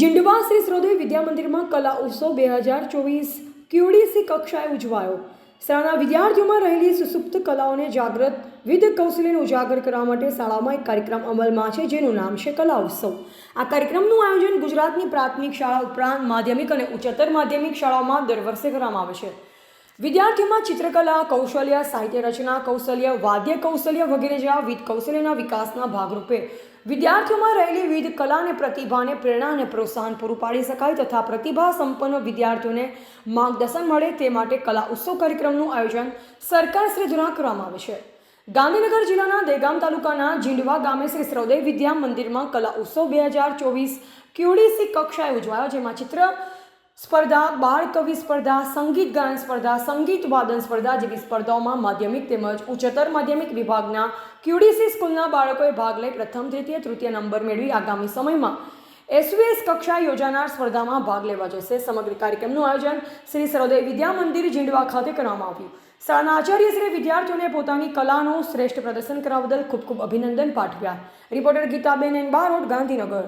જીંડવા શ્રી શ્રોદય વિદ્યામંદિરમાં કલા ઉત્સવ બે હજાર ચોવીસ ક્યુડીસી કક્ષાએ ઉજવાયો. શાળાના વિદ્યાર્થીઓમાં રહેલી સુસુપ્ત કલાઓને જાગૃત વિવિધ કૌશલ્યને ઉજાગર કરવા માટે શાળામાં એક કાર્યક્રમ અમલમાં છે, જેનું નામ છે કલા ઉત્સવ. આ કાર્યક્રમનું આયોજન ગુજરાતની પ્રાથમિક શાળા ઉપરાંત માધ્યમિક અને ઉચ્ચતર માધ્યમિક શાળાઓમાં દર વર્ષે કરવામાં આવે છે. વિદ્યાર્થીઓમાં ચિત્રકલા, કૌશલ્ય, સાહિત્ય રચના, કૌશલ્ય, વાદ્ય કૌશલ્ય વગેરે જેવા વિવિધ કૌશલ્યના વિકાસના ભાગરૂપે વિદ્યાર્થીઓમાં રહેલી વિવિધ કલા અને પ્રતિભાને પ્રેરણા અને પ્રોત્સાહન પૂરું પાડી શકાય તથા પ્રતિભા સંપન્ન વિદ્યાર્થીઓને માર્ગદર્શન મળે તે માટે કલા ઉત્સવ કાર્યક્રમનું આયોજન સરકાર શ્રી દ્વારા કરવામાં આવે છે. ગાંધીનગર જિલ્લાના દેગામ તાલુકાના જીંડવા ગામે શ્રી શ્રૌદેવ વિદ્યા મંદિરમાં કલા ઉત્સવ બે હજાર ચોવીસ ક્યુડીસી કક્ષાએ ઉજવાયો, જેમાં ચિત્ર સ્પર્ધા બાળ કવિ સ્પર્ધા, સંગીત ગાયન સ્પર્ધા, સંગીત વાદન સ્પર્ધા જેવી સ્પર્ધાઓમાં માધ્યમિક તેમજ ઉચ્ચતર માધ્યમિક વિભાગના ક્યુડીસી સ્કૂલના બાળકોએ ભાગ લઈ પ્રથમ, દ્વિતીય, તૃતીય નંબર મેળવી આગામી સમયમાં એસવીએસ કક્ષા યોજાનાર સ્પર્ધામાં ભાગ લેવા જશે. સમગ્ર કાર્યક્રમનું આયોજન શ્રી સરોદય વિદ્યા મંદિર જીંડવા ખાતે કરવામાં આવ્યું. શાળાના આચાર્ય શ્રી વિદ્યાર્થીઓને પોતાની કલાનું શ્રેષ્ઠ પ્રદર્શન કરવા બદલ ખૂબ ખૂબ અભિનંદન પાઠવ્યા. Reporter Gitaben N Barot, Gandhinagar.